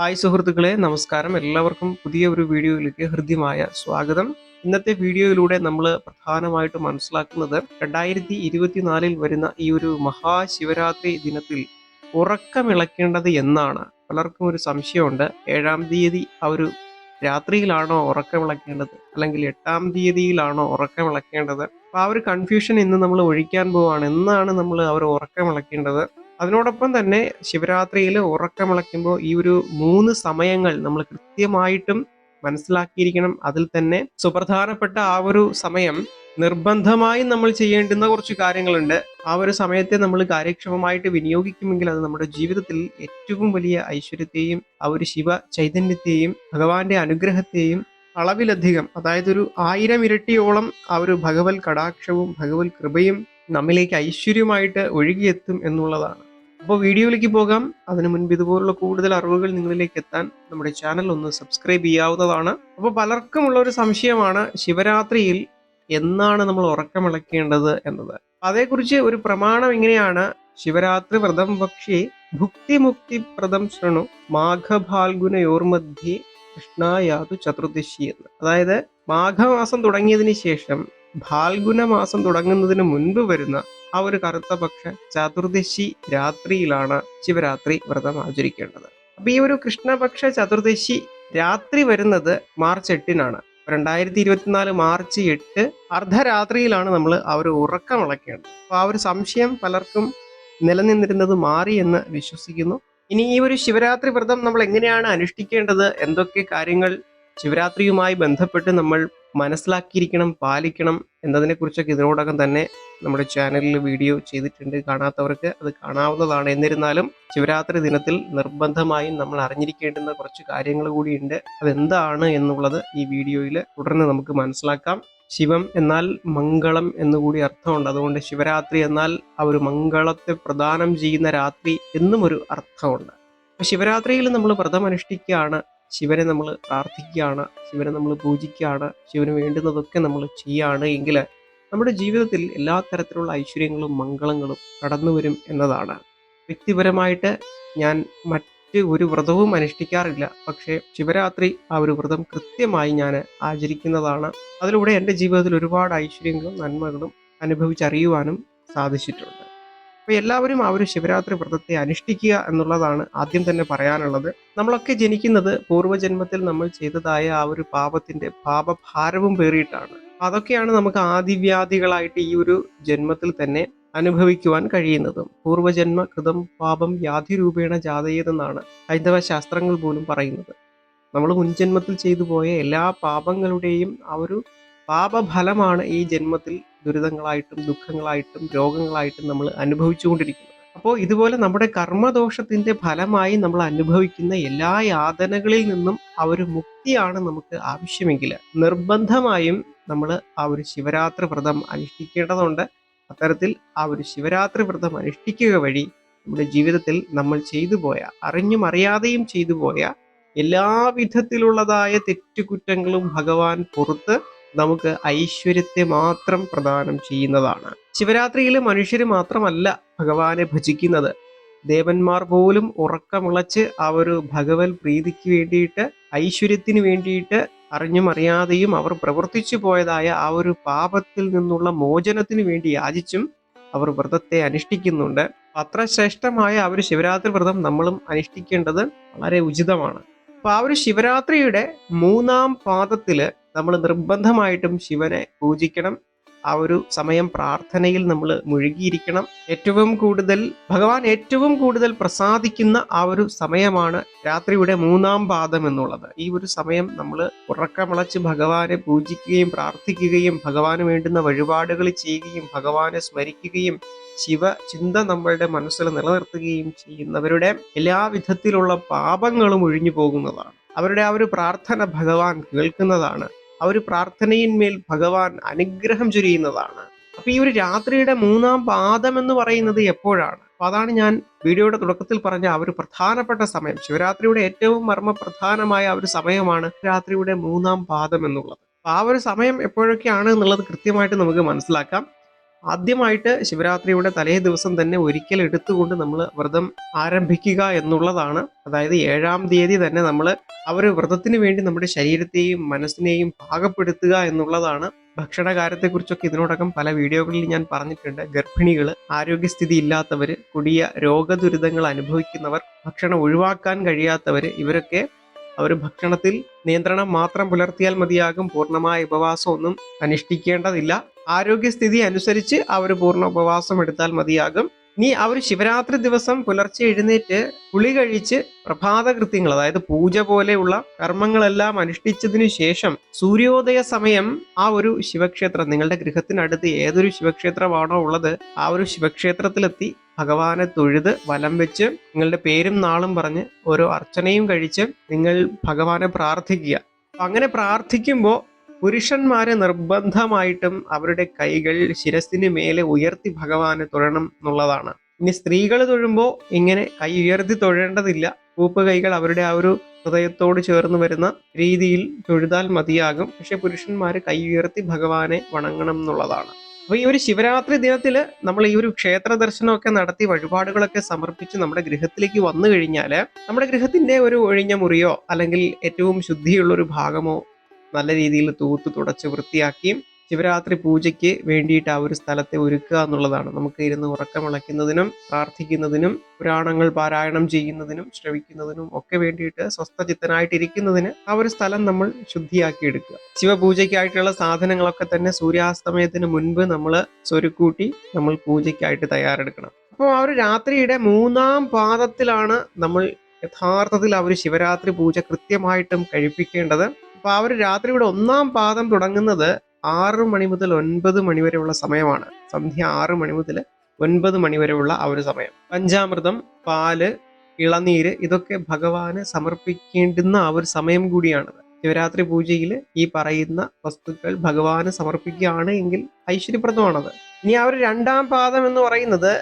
Hi സുഹൃത്തുക്കളെ നമസ്കാരം. എല്ലാവർക്കും പുതിയ ഒരു വീഡിയോയിലേക്ക് ഹൃദ്യമായ സ്വാഗതം. ഇന്നത്തെ വീഡിയോയിലൂടെ നമ്മൾ പ്രധാനമായിട്ട് മനസ്സിലാക്കുന്നത് രണ്ടായിരത്തി ഇരുപത്തിനാലിൽ വരുന്ന ഈ ഒരു മഹാശിവരാത്രി ദിനത്തിൽ ഉറക്കമിളക്കേണ്ടത് എന്നാണ്. പലർക്കും ഒരു സംശയമുണ്ട്. ഏഴാം തീയതി ആ ഒരു രാത്രിയിലാണോ ഉറക്കമിളക്കേണ്ടത്? അല്ലെങ്കിൽ എട്ടാം തീയതിയിലാണോ ഉറക്കമിളക്കേണ്ടത്? അപ്പോൾ ആ ഒരു കൺഫ്യൂഷൻ ഇന്ന് നമ്മൾ ഒഴിക്കാൻ പോവാണ്. എന്നാണ് നമ്മൾ അവർ ഉറക്കമിളക്കേണ്ടത്? അതിനോടൊപ്പം തന്നെ ശിവരാത്രിയിൽ ഉറക്കമിളയ്ക്കുമ്പോൾ ഈ ഒരു മൂന്ന് സമയങ്ങൾ നമ്മൾ കൃത്യമായിട്ടും മനസ്സിലാക്കിയിരിക്കണം. അതിൽ തന്നെ സുപ്രധാനപ്പെട്ട ആ ഒരു സമയം നിർബന്ധമായും നമ്മൾ ചെയ്യേണ്ടുന്ന കുറച്ച് കാര്യങ്ങളുണ്ട്. ആ ഒരു സമയത്തെ നമ്മൾ കാര്യക്ഷമമായിട്ട് വിനിയോഗിക്കുമെങ്കിൽ അത് നമ്മുടെ ജീവിതത്തിൽ ഏറ്റവും വലിയ ഐശ്വര്യത്തെയും ആ ഒരു ശിവ ചൈതന്യത്തെയും ഭഗവാന്റെ അനുഗ്രഹത്തെയും അളവിലധികം അതായത് ഒരു ആയിരം ഇരട്ടിയോളം ആ ഒരു ഭഗവത് കടാക്ഷവും ഭഗവത് കൃപയും നമ്മിലേക്ക് ഐശ്വര്യമായിട്ട് ഒഴുകിയെത്തും എന്നുള്ളതാണ്. അപ്പോൾ വീഡിയോയിലേക്ക് പോകാം. അതിനു മുൻപ് ഇതുപോലുള്ള കൂടുതൽ അറിവുകൾ നിങ്ങളിലേക്ക് എത്താൻ നമ്മുടെ ചാനൽ ഒന്ന് സബ്സ്ക്രൈബ് ചെയ്യാവുന്നതാണ്. അപ്പോൾ പലർക്കുമുള്ള ഒരു സംശയമാണ് ശിവരാത്രിയിൽ എന്നാണ് നമ്മൾ ഉറക്കമിളക്കേണ്ടത് എന്നത്. അതേക്കുറിച്ച് ഒരു പ്രമാണം ഇങ്ങനെയാണ്. ശിവരാത്രി വ്രതം പക്ഷേ ഭുക്തിമുക്തി പ്രദം ശൃണു മാഘഭാൽഗുനയോർമധ്യേ കൃഷ്ണായാതു ചതുർദശി എന്ന്. അതായത് മാഘമാസം തുടങ്ങിയതിന് ശേഷം ഭാൽഗുന മാസം തുടങ്ങുന്നതിന് മുൻപ് വരുന്ന ആ ഒരു കറുത്ത പക്ഷ ചതുർദശി രാത്രിയിലാണ് ശിവരാത്രി വ്രതം ആചരിക്കേണ്ടത്. അപ്പൊ ഈ ഒരു കൃഷ്ണപക്ഷ ചതുർദശി രാത്രി വരുന്നത് മാർച്ച് എട്ടിനാണ്. രണ്ടായിരത്തി ഇരുപത്തിനാല് മാർച്ച് എട്ട് അർദ്ധരാത്രിയിലാണ് നമ്മൾ ആ ഒരു ഉറക്കം ഇളക്കേണ്ടത് അപ്പൊ ആ ഒരു സംശയം പലർക്കും നിലനിന്നിരുന്നത് മാറി എന്ന് വിശ്വസിക്കുന്നു. ഇനി ഈ ഒരു ശിവരാത്രി വ്രതം നമ്മൾ എങ്ങനെയാണ് അനുഷ്ഠിക്കേണ്ടത്? എന്തൊക്കെ കാര്യങ്ങൾ ശിവരാത്രിയുമായി ബന്ധപ്പെട്ട് നമ്മൾ മനസ്സിലാക്കിയിരിക്കണം പാലിക്കണം എന്നതിനെ കുറിച്ചൊക്കെ ഇതിനോടകം തന്നെ നമ്മുടെ ചാനലിൽ വീഡിയോ ചെയ്തിട്ടുണ്ട്. കാണാത്തവർക്ക് അത് കാണാവുന്നതാണ്. എന്നിരുന്നാലും ശിവരാത്രി ദിനത്തിൽ നിർബന്ധമായും നമ്മൾ അറിഞ്ഞിരിക്കേണ്ടുന്ന കുറച്ച് കാര്യങ്ങൾ കൂടിയുണ്ട്. അതെന്താണ് എന്നുള്ളത് ഈ വീഡിയോയിൽ തുടർന്ന് നമുക്ക് മനസ്സിലാക്കാം. ശിവം എന്നാൽ മംഗളം എന്നുകൂടി അർത്ഥമുണ്ട്. അതുകൊണ്ട് ശിവരാത്രി എന്നാൽ ആ ഒരു മംഗളത്തെ പ്രദാനം ചെയ്യുന്ന രാത്രി എന്നും ഒരു അർത്ഥമുണ്ട്. ശിവരാത്രിയിൽ നമ്മൾ വ്രതം അനുഷ്ഠിക്കുകയാണ് ശിവനെ നമ്മൾ പ്രാർത്ഥിക്കുകയാണ് ശിവനെ നമ്മൾ പൂജിക്കുകയാണ് ശിവന് വേണ്ടുന്നതൊക്കെ നമ്മൾ ചെയ്യുകയാണ് എങ്കിൽ നമ്മുടെ ജീവിതത്തിൽ എല്ലാ തരത്തിലുള്ള ഐശ്വര്യങ്ങളും മംഗളങ്ങളും കടന്നു വരും എന്നതാണ്. വ്യക്തിപരമായിട്ട് ഞാൻ മറ്റ് ഒരു വ്രതവും അനുഷ്ഠിക്കാറില്ല പക്ഷേ ശിവരാത്രി ആ ഒരു വ്രതം കൃത്യമായി ഞാൻ ആചരിക്കുന്നതാണ്. അതിലൂടെ എന്റെ ജീവിതത്തിൽ ഒരുപാട് ഐശ്വര്യങ്ങളും നന്മകളും അനുഭവിച്ചറിയുവാനും സാധിച്ചിട്ടുണ്ട്. അപ്പോൾ എല്ലാവരും ആ ഒരു ശിവരാത്രി വ്രതത്തെ അനുഷ്ഠിക്കുക എന്നുള്ളതാണ് ആദ്യം തന്നെ പറയാനുള്ളത്. നമ്മളൊക്കെ ജനിക്കുന്നത് പൂർവജന്മത്തിൽ നമ്മൾ ചെയ്തതായ ആ ഒരു പാപത്തിന്റെ പാപഭാരവും പേറിയിട്ടാണ്. അതൊക്കെയാണ് നമുക്ക് ആദിവ്യാധികളായിട്ട് ഈ ഒരു ജന്മത്തിൽ തന്നെ അനുഭവിക്കുവാൻ കഴിയുന്നതും. പൂർവജന്മ കൃതം പാപം വ്യാധി രൂപേണ ജാതയെന്നാണ് ഹൈന്ദവ ശാസ്ത്രങ്ങൾ പോലും പറയുന്നത്. നമ്മൾ മുൻജന്മത്തിൽ ചെയ്തു പോയ എല്ലാ പാപങ്ങളുടെയും ആ ഒരു പാപഫലമാണ് ഈ ജന്മത്തിൽ ദുരിതങ്ങളായിട്ടും ദുഃഖങ്ങളായിട്ടും രോഗങ്ങളായിട്ടും നമ്മൾ അനുഭവിച്ചുകൊണ്ടിരിക്കുന്നത്. അപ്പോൾ ഇതുപോലെ നമ്മുടെ കർമ്മദോഷത്തിന്റെ ഫലമായി നമ്മൾ അനുഭവിക്കുന്ന എല്ലാ യാതനകളിൽ നിന്നും ആ ഒരു മുക്തിയാണ് നമുക്ക് ആവശ്യമെങ്കിൽ നിർബന്ധമായും നമ്മൾ ആ ഒരു ശിവരാത്രി വ്രതം അനുഷ്ഠിക്കേണ്ടതുണ്ട്. അത്തരത്തിൽ ആ ഒരു ശിവരാത്രി വ്രതം അനുഷ്ഠിക്കുക വഴി നമ്മുടെ ജീവിതത്തിൽ നമ്മൾ ചെയ്തു പോയ അറിഞ്ഞും അറിയാതെയും ചെയ്തു പോയ എല്ലാ വിധത്തിലുള്ളതായ തെറ്റുകുറ്റങ്ങളും ഭഗവാൻ പുറത്ത് നമുക്ക് ഐശ്വര്യത്തെ മാത്രം പ്രദാനം ചെയ്യുന്നതാണ്. ശിവരാത്രിയിൽ മനുഷ്യർ മാത്രമല്ല ഭഗവാനെ ഭജിക്കുന്നത്. ദേവന്മാർ പോലും ഉറക്കമുളച്ച് ആ ഒരു ഭഗവത് പ്രീതിക്ക് വേണ്ടിയിട്ട് ഐശ്വര്യത്തിന് വേണ്ടിയിട്ട് അറിഞ്ഞും അറിയാതെയും അവർ പ്രവർത്തിച്ചു പോയതായ ആ ഒരു പാപത്തിൽ നിന്നുള്ള മോചനത്തിന് വേണ്ടി യാചിച്ചും അവർ വ്രതത്തെ അനുഷ്ഠിക്കുന്നുണ്ട്. അത്ര ശ്രേഷ്ഠമായ ആ ഒരു ശിവരാത്രി വ്രതം നമ്മളും അനുഷ്ഠിക്കേണ്ടത് വളരെ ഉചിതമാണ്. അപ്പൊ ആ ഒരു ശിവരാത്രിയുടെ മൂന്നാം പാദത്തിൽ നമ്മൾ നിർബന്ധമായിട്ടും ശിവനെ പൂജിക്കണം. ആ ഒരു സമയം പ്രാർത്ഥനയിൽ നമ്മൾ മുഴുകിയിരിക്കണം. ഏറ്റവും കൂടുതൽ ഭഗവാൻ ഏറ്റവും കൂടുതൽ പ്രസാദിക്കുന്ന ആ ഒരു സമയമാണ് രാത്രിയുടെ മൂന്നാം പാദം എന്നുള്ളത്. ഈ ഒരു സമയം നമ്മൾ ഉറക്കമിളച്ച് ഭഗവാനെ പൂജിക്കുകയും പ്രാർത്ഥിക്കുകയും ഭഗവാന് വേണ്ടുന്ന വഴിപാടുകൾ ചെയ്യുകയും ഭഗവാനെ സ്മരിക്കുകയും ശിവ ചിന്ത നമ്മളുടെ മനസ്സിൽ നിലനിർത്തുകയും ചെയ്യുന്നവരുടെ എല്ലാവിധത്തിലുള്ള പാപങ്ങളും ഒഴിഞ്ഞു പോകുന്നതാണ്. അവരുടെ ആ ഒരു പ്രാർത്ഥന ഭഗവാൻ കേൾക്കുന്നതാണ്. ആ ഒരു പ്രാർത്ഥനയിന്മേൽ ഭഗവാൻ അനുഗ്രഹം ചൊരിയുന്നതാണ്. അപ്പൊ ഈ ഒരു രാത്രിയുടെ മൂന്നാം പാദം എന്ന് പറയുന്നത് എപ്പോഴാണ്? അപ്പൊ അതാണ് ഞാൻ വീഡിയോയുടെ തുടക്കത്തിൽ പറഞ്ഞ ആ ഒരു പ്രധാനപ്പെട്ട സമയം. ശിവരാത്രിയുടെ ഏറ്റവും മർമ്മപ്രധാനമായ ആ ഒരു സമയമാണ് രാത്രിയുടെ മൂന്നാം പാദം എന്നുള്ളത്. ആ ഒരു സമയം എപ്പോഴൊക്കെയാണ് എന്നുള്ളത് കൃത്യമായിട്ട് നമുക്ക് മനസ്സിലാക്കാം. ആദ്യമായിട്ട് ശിവരാത്രിയുടെ തലേ ദിവസം തന്നെ ഒരിക്കൽ എടുത്തുകൊണ്ട് നമ്മൾ വ്രതം ആരംഭിക്കുക എന്നുള്ളതാണ്. അതായത് ഏഴാം തീയതി തന്നെ നമ്മൾ ഒരു വ്രതത്തിന് വേണ്ടി നമ്മുടെ ശരീരത്തെയും മനസ്സിനെയും പാകപ്പെടുത്തുക എന്നുള്ളതാണ്. ഭക്ഷണ കാര്യത്തെക്കുറിച്ചൊക്കെ ഇതിനോടകം പല വീഡിയോകളിൽ ഞാൻ പറഞ്ഞിട്ടുണ്ട്. ഗർഭിണികൾ ആരോഗ്യസ്ഥിതി ഇല്ലാത്തവർ കൊടിയ രോഗദുരിതങ്ങൾ അനുഭവിക്കുന്നവർ ഭക്ഷണം ഒഴിവാക്കാൻ കഴിയാത്തവർ ഇവരൊക്കെ അവർ ഭക്ഷണത്തിൽ നിയന്ത്രണം മാത്രം പുലർത്തിയാൽ മതിയാകും. പൂർണമായ ഉപവാസം ഒന്നും അനുഷ്ഠിക്കേണ്ടതില്ല. ആരോഗ്യസ്ഥിതി അനുസരിച്ച് അവർ പൂർണ ഉപവാസം എടുത്താൽ മതിയാകും. ഇനി അവർ ശിവരാത്രി ദിവസം പുലർച്ചെ എഴുന്നേറ്റ് കുളി കഴിച്ച് പ്രഭാത കൃത്യങ്ങൾ അതായത് പൂജ പോലെയുള്ള കർമ്മങ്ങളെല്ലാം അനുഷ്ഠിച്ചതിനു ശേഷം സൂര്യോദയ സമയം ആ ഒരു ശിവക്ഷേത്രം നിങ്ങളുടെ ഗൃഹത്തിനടുത്ത് ഏതൊരു ശിവക്ഷേത്രമാണോ ഉള്ളത് ആ ഒരു ശിവക്ഷേത്രത്തിലെത്തി ഭഗവാനെ തൊഴുത് വലം വെച്ച് നിങ്ങളുടെ പേരും നാളും പറഞ്ഞ് ഓരോ അർച്ചനയും കഴിച്ച് നിങ്ങൾ ഭഗവാനെ പ്രാർത്ഥിക്കുക. അങ്ങനെ പ്രാർത്ഥിക്കുമ്പോൾ പുരുഷന്മാരെ നിർബന്ധമായിട്ടും അവരുടെ കൈകൾ ശിരസിന് മേലെ ഉയർത്തി ഭഗവാനെ തൊഴണം എന്നുള്ളതാണ്. ഇനി സ്ത്രീകൾ തൊഴുമ്പോൾ ഇങ്ങനെ കൈ ഉയർത്തി തൊഴേണ്ടതില്ല. കൂപ്പ് കൈകൾ അവരുടെ ആ ഒരു ഹൃദയത്തോട് ചേർന്ന് വരുന്ന രീതിയിൽ തൊഴുതാൽ മതിയാകും. പക്ഷെ പുരുഷന്മാർ കൈ ഉയർത്തി ഭഗവാനെ വണങ്ങണം എന്നുള്ളതാണ്. അപ്പോൾ ഈ ഒരു ശിവരാത്രി ദിനത്തിൽ നമ്മൾ ഈ ഒരു ക്ഷേത്ര ദർശനമൊക്കെ നടത്തി വഴിപാടുകളൊക്കെ സമർപ്പിച്ച് നമ്മുടെ ഗൃഹത്തിലേക്ക് വന്നു കഴിഞ്ഞാൽ നമ്മുടെ ഗൃഹത്തിന്റെ ഒരു ഒഴിഞ്ഞ മുറിയോ അല്ലെങ്കിൽ ഏറ്റവും ശുദ്ധിയുള്ള ഒരു ഭാഗമോ നല്ല രീതിയിൽ തൂത്ത് തുടച്ച് വൃത്തിയാക്കിയും ശിവരാത്രി പൂജയ്ക്ക് വേണ്ടിയിട്ട് ആ ഒരു സ്ഥലത്തെ ഒരുക്കുക എന്നുള്ളതാണ്. നമുക്ക് ഇരുന്ന് ഉറക്കമിളയ്ക്കുന്നതിനും പ്രാർത്ഥിക്കുന്നതിനും പുരാണങ്ങൾ പാരായണം ചെയ്യുന്നതിനും ശ്രവിക്കുന്നതിനും ഒക്കെ വേണ്ടിയിട്ട് സ്വസ്ഥചിത്തനായിട്ടിരിക്കുന്നതിന് ആ ഒരു സ്ഥലം നമ്മൾ ശുദ്ധിയാക്കി എടുക്കുക ശിവപൂജയ്ക്കായിട്ടുള്ള സാധനങ്ങളൊക്കെ തന്നെ സൂര്യാസ്തമയത്തിന് മുൻപ് നമ്മൾ സ്വരുക്കൂട്ടി നമ്മൾ പൂജയ്ക്കായിട്ട് തയ്യാറെടുക്കണം. അപ്പോൾ ആ ഒരു രാത്രിയുടെ മൂന്നാം പാദത്തിലാണ് നമ്മൾ യഥാർത്ഥത്തിൽ ആ ഒരു ശിവരാത്രി പൂജ കൃത്യമായിട്ടും കഴിപ്പിക്കേണ്ടത്. അപ്പൊ ആ ഒരു രാത്രിയുടെ ഒന്നാം പാദം തുടങ്ങുന്നത് ആറ് മണി മുതൽ ഒൻപത് മണി വരെയുള്ള സമയമാണ്. സന്ധ്യ ആറ് മണി മുതൽ ഒൻപത് മണി വരെയുള്ള ആ ഒരു സമയം. പഞ്ചാമൃതം പാൽ ഇളനീര് ഇതൊക്കെ ഭഗവാന് സമർപ്പിക്കേണ്ടുന്ന ആ ഒരു സമയം കൂടിയാണത് ശിവരാത്രി പൂജയിൽ ഈ പറയുന്ന വസ്തുക്കൾ ഭഗവാന് സമർപ്പിക്കുകയാണ് എങ്കിൽ ഐശ്വര്യപ്രദമാണത്. ഇനി ആ ഒരു രണ്ടാം പാദം എന്ന് പറയുന്നത്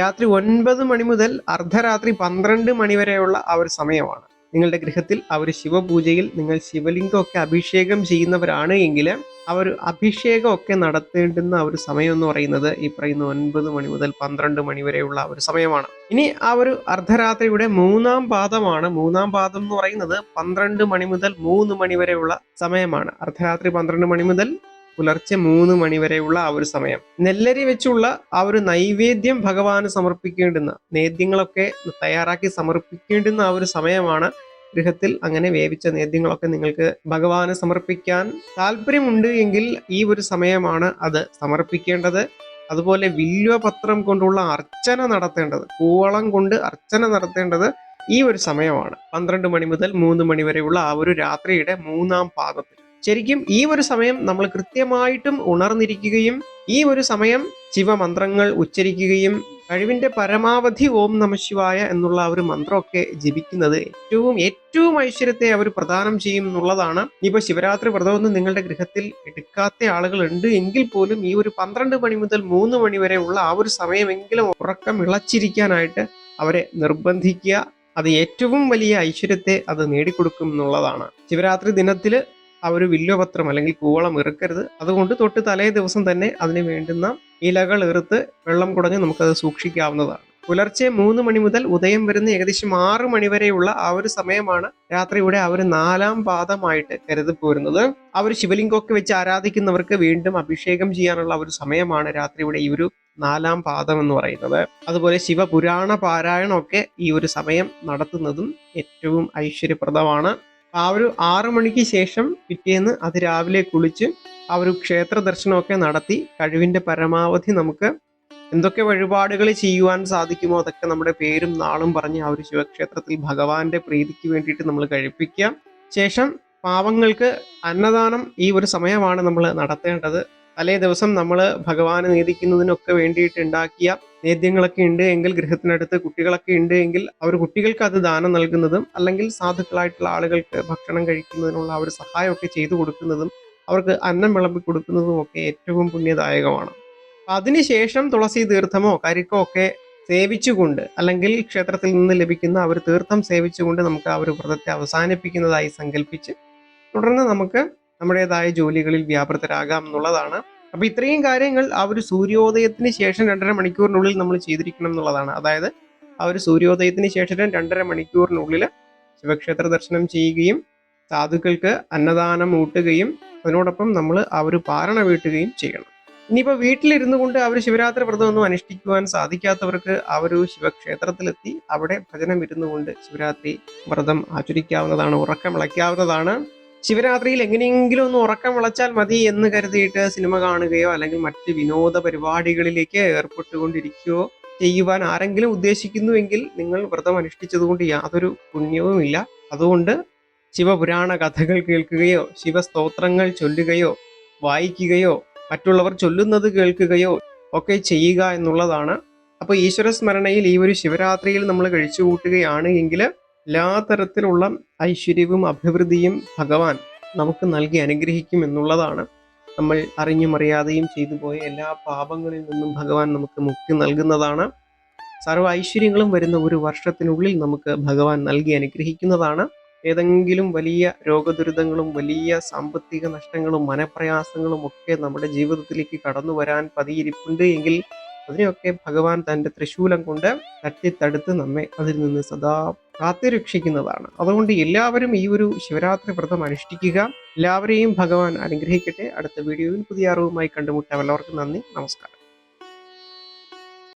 രാത്രി ഒൻപത് മണി മുതൽ അർദ്ധരാത്രി പന്ത്രണ്ട് മണി വരെയുള്ള ആ ഒരു സമയമാണ്. നിങ്ങളുടെ ഗൃഹത്തിൽ അവർ ശിവപൂജയിൽ നിങ്ങൾ ശിവലിംഗമൊക്കെ അഭിഷേകം ചെയ്യുന്നവരാണ് എങ്കിൽ ആ ഒരു അഭിഷേകമൊക്കെ നടത്തേണ്ടുന്ന ഒരു സമയം എന്ന് പറയുന്നത് ഈ പറയുന്ന ഒൻപത് മണി മുതൽ പന്ത്രണ്ട് മണി വരെയുള്ള ഒരു സമയമാണ്. ഇനി ആ ഒരു അർദ്ധരാത്രിയുടെ മൂന്നാം പാദമാണ്. മൂന്നാം പാദം എന്ന് പറയുന്നത് പന്ത്രണ്ട് മണി മുതൽ മൂന്ന് മണി വരെയുള്ള സമയമാണ്. അർദ്ധരാത്രി പന്ത്രണ്ട് മണി മുതൽ പുലർച്ചെ മൂന്ന് മണിവരെയുള്ള ആ ഒരു സമയം. നെല്ലരി വെച്ചുള്ള ആ ഒരു നൈവേദ്യം ഭഗവാന് സമർപ്പിക്കേണ്ടുന്ന നേദ്യങ്ങളൊക്കെ തയ്യാറാക്കി സമർപ്പിക്കേണ്ടുന്ന ആ ഒരു സമയമാണ് ഗൃഹത്തിൽ അങ്ങനെ വേവിച്ച നേദ്യങ്ങളൊക്കെ നിങ്ങൾക്ക് ഭഗവാന് സമർപ്പിക്കാൻ താല്പര്യമുണ്ട് എങ്കിൽ ഈ ഒരു സമയമാണ് അത് സമർപ്പിക്കേണ്ടത്. അതുപോലെ വില്വപത്രം കൊണ്ടുള്ള അർച്ചന നടത്തേണ്ടത് കൂവളം കൊണ്ട് അർച്ചന നടത്തേണ്ടത് ഈ ഒരു സമയമാണ്. പന്ത്രണ്ട് മണി മുതൽ മൂന്ന് മണി വരെയുള്ള ആ ഒരു രാത്രിയുടെ മൂന്നാം പാദത്തിൽ. ശരിക്കും ഈ ഒരു സമയം നമ്മൾ കൃത്യമായിട്ടും ഉണർന്നിരിക്കുകയും ഈ ഒരു സമയം ശിവമന്ത്രങ്ങൾ ഉച്ചരിക്കുകയും കഴിവിന്റെ പരമാവധി ഓം നമശിവായ എന്നുള്ള ഒരു മന്ത്രമൊക്കെ ജപിക്കുന്നത് ഏറ്റവും ഏറ്റവും ഐശ്വര്യത്തെ അവർ പ്രദാനം ചെയ്യും എന്നുള്ളതാണ്. ഇപ്പൊ ശിവരാത്രി വ്രതമൊന്നും നിങ്ങളുടെ ഗൃഹത്തിൽ എടുക്കാത്ത ആളുകൾ ഉണ്ട് എങ്കിൽ പോലും ഈ ഒരു പന്ത്രണ്ട് മണി മുതൽ മൂന്ന് മണി വരെ ഉള്ള ആ ഒരു സമയമെങ്കിലും ഉറക്കം ഇളച്ചിരിക്കാനായിട്ട് അവരെ നിർബന്ധിക്കുക. അത് ഏറ്റവും വലിയ ഐശ്വര്യത്തെ അത് നേടിക്കൊടുക്കും എന്നുള്ളതാണ്. ശിവരാത്രി ദിനത്തിൽ ആ ഒരു വില്ലുപത്രം അല്ലെങ്കിൽ കൂവളം ഇറുക്കരുത്. അതുകൊണ്ട് തൊട്ട് തലേ ദിവസം തന്നെ അതിന് വേണ്ടുന്ന ഇലകൾ ഇറുത്ത് വെള്ളം കുടഞ്ഞ് നമുക്കത് സൂക്ഷിക്കാവുന്നതാണ്. പുലർച്ചെ മൂന്ന് മണി മുതൽ ഉദയം വരുന്ന ഏകദേശം ആറ് മണി വരെയുള്ള ആ ഒരു സമയമാണ് രാത്രിയുടെ ആ ഒരു നാലാം പാദമായിട്ട് കരുതപ്പോരുന്നത് ആ ഒരു ശിവലിംഗമൊക്കെ വെച്ച് ആരാധിക്കുന്നവർക്ക് വീണ്ടും അഭിഷേകം ചെയ്യാനുള്ള ഒരു സമയമാണ് രാത്രിയുടെ ഈ ഒരു നാലാം പാദം എന്ന് പറയുന്നത്. അതുപോലെ ശിവപുരാണ പാരായണമൊക്കെ ഈ ഒരു സമയം നടത്തുന്നതും ഏറ്റവും ഐശ്വര്യപ്രദമാണ്. ആ ഒരു ആറു മണിക്ക് ശേഷം പിറ്റേന്ന് അത് രാവിലെ കുളിച്ച് ആ ഒരു ക്ഷേത്ര ദർശനമൊക്കെ നടത്തി കഴിവിന്റെ പരമാവധി നമുക്ക് എന്തൊക്കെ വഴിപാടുകൾ ചെയ്യുവാൻ സാധിക്കുമോ അതൊക്കെ നമ്മുടെ പേരും നാളും പറഞ്ഞ് ആ ഒരു ശിവക്ഷേത്രത്തിൽ ഭഗവാന്റെ പ്രീതിക്ക് വേണ്ടിയിട്ട് നമ്മൾ കഴിപ്പിക്കാം. ശേഷം പാവങ്ങൾക്ക് അന്നദാനം ഈ ഒരു സമയമാണ് നമ്മൾ നടത്തേണ്ടത്. തലേ ദിവസം നമ്മൾ ഭഗവാനെ നീതിക്കുന്നതിനൊക്കെ വേണ്ടിയിട്ട് ഉണ്ടാക്കിയ നേദ്യങ്ങളൊക്കെ ഉണ്ട് എങ്കിൽ ഗൃഹത്തിനടുത്ത് കുട്ടികളൊക്കെ ഉണ്ട് എങ്കിൽ അവർ കുട്ടികൾക്ക് അത് ദാനം നൽകുന്നതും അല്ലെങ്കിൽ സാധുക്കളായിട്ടുള്ള ആളുകൾക്ക് ഭക്ഷണം കഴിക്കുന്നതിനുള്ള ഒരു സഹായമൊക്കെ ചെയ്തു കൊടുക്കുന്നതും അവർക്ക് അന്നം വിളമ്പി കൊടുക്കുന്നതും ഒക്കെ ഏറ്റവും പുണ്യദായകമാണ്. അതിനുശേഷം തുളസി തീർത്ഥമോ കരിക്കോ ഒക്കെ സേവിച്ചുകൊണ്ട് അല്ലെങ്കിൽ ക്ഷേത്രത്തിൽ നിന്ന് ലഭിക്കുന്ന ആ ഒരു തീർത്ഥം സേവിച്ചുകൊണ്ട് നമുക്ക് ആ ഒരു വ്രതത്തെ അവസാനിപ്പിക്കുന്നതായി സങ്കല്പിച്ച് തുടർന്ന് നമുക്ക് നമ്മുടേതായ ജോലികളിൽ വ്യാപൃതരാകാം എന്നുള്ളതാണ് അപ്പൊ ഇത്രയും കാര്യങ്ങൾ ആ ഒരു സൂര്യോദയത്തിന് ശേഷം രണ്ടര മണിക്കൂറിനുള്ളിൽ നമ്മൾ ചെയ്തിരിക്കണം എന്നുള്ളതാണ്. അതായത് ആ ഒരു സൂര്യോദയത്തിന് ശേഷം രണ്ടര മണിക്കൂറിനുള്ളിൽ ശിവക്ഷേത്ര ദർശനം ചെയ്യുകയും സാധുക്കൾക്ക് അന്നദാനം ഊട്ടുകയും അതിനോടൊപ്പം നമ്മൾ ആ ഒരു പാരണ വീട്ടുകയും ചെയ്യണം. ഇനിയിപ്പോൾ വീട്ടിലിരുന്നു കൊണ്ട് ആ ഒരു ശിവരാത്രി വ്രതം ഒന്നും അനുഷ്ഠിക്കുവാൻ സാധിക്കാത്തവർക്ക് ആ ഒരു ശിവക്ഷേത്രത്തിലെത്തി അവിടെ ഭജനം ഇരുന്നു കൊണ്ട് ശിവരാത്രി വ്രതം ആചരിക്കാവുന്നതാണ് ഉറക്കം വിളയ്ക്കാവുന്നതാണ് ശിവരാത്രിയിൽ എങ്ങനെയെങ്കിലും ഒന്ന് ഉറക്കം വിളച്ചാൽ മതി എന്ന് കരുതിയിട്ട് സിനിമ കാണുകയോ അല്ലെങ്കിൽ മറ്റ് വിനോദ പരിപാടികളിലേക്ക് ഏർപ്പെട്ടുകൊണ്ടിരിക്കുകയോ ചെയ്യുവാൻ ആരെങ്കിലും ഉദ്ദേശിക്കുന്നുവെങ്കിൽ നിങ്ങൾ വ്രതം അനുഷ്ഠിച്ചതുകൊണ്ട് യാതൊരു പുണ്യവുമില്ല അതുകൊണ്ട് ശിവപുരാണ കഥകൾ കേൾക്കുകയോ ശിവസ്തോത്രങ്ങൾ ചൊല്ലുകയോ വായിക്കുകയോ മറ്റുള്ളവർ ചൊല്ലുന്നത് കേൾക്കുകയോ ഒക്കെ ചെയ്യുക എന്നുള്ളതാണ്. അപ്പോൾ ഈശ്വര സ്മരണയിൽ ഈ ഒരു ശിവരാത്രിയിൽ നമ്മൾ കഴിച്ചു കൂട്ടുകയാണ് എങ്കിൽ എല്ലാ തരത്തിലുള്ള ഐശ്വര്യവും അഭിവൃദ്ധിയും ഭഗവാൻ നമുക്ക് നൽകി അനുഗ്രഹിക്കും എന്നുള്ളതാണ് നമ്മൾ അറിഞ്ഞും അറിയാതെയും ചെയ്തു പോയ എല്ലാ പാപങ്ങളിൽ നിന്നും ഭഗവാൻ നമുക്ക് മുക്തി നൽകുന്നതാണ്. സർവ ഐശ്വര്യങ്ങളും വരുന്ന ഒരു വർഷത്തിനുള്ളിൽ നമുക്ക് ഭഗവാൻ നൽകി അനുഗ്രഹിക്കുന്നതാണ്. ഏതെങ്കിലും വലിയ രോഗദുരിതങ്ങളും വലിയ സാമ്പത്തിക നഷ്ടങ്ങളും മനപ്രയാസങ്ങളും ഒക്കെ നമ്മുടെ ജീവിതത്തിലേക്ക് കടന്നു വരാൻ പതിയിരിപ്പുണ്ട് എങ്കിൽ അതിനെയൊക്കെ ഭഗവാൻ തന്റെ തൃശൂലം കൊണ്ട് തട്ടിത്തടുത്ത് നമ്മെ അതിൽ നിന്ന് സദാ കാത്തുരക്ഷിക്കുന്നതാണ്. അതുകൊണ്ട് എല്ലാവരും ഈ ഒരു ശിവരാത്രി വ്രതം അനുഷ്ഠിക്കുക. എല്ലാവരെയും ഭഗവാൻ അനുഗ്രഹിക്കട്ടെ. അടുത്ത വീഡിയോയിൽ പുതിയ അറിവുമായി കണ്ടുമുട്ടാം. എല്ലാവർക്കും നന്ദി. നമസ്കാരം.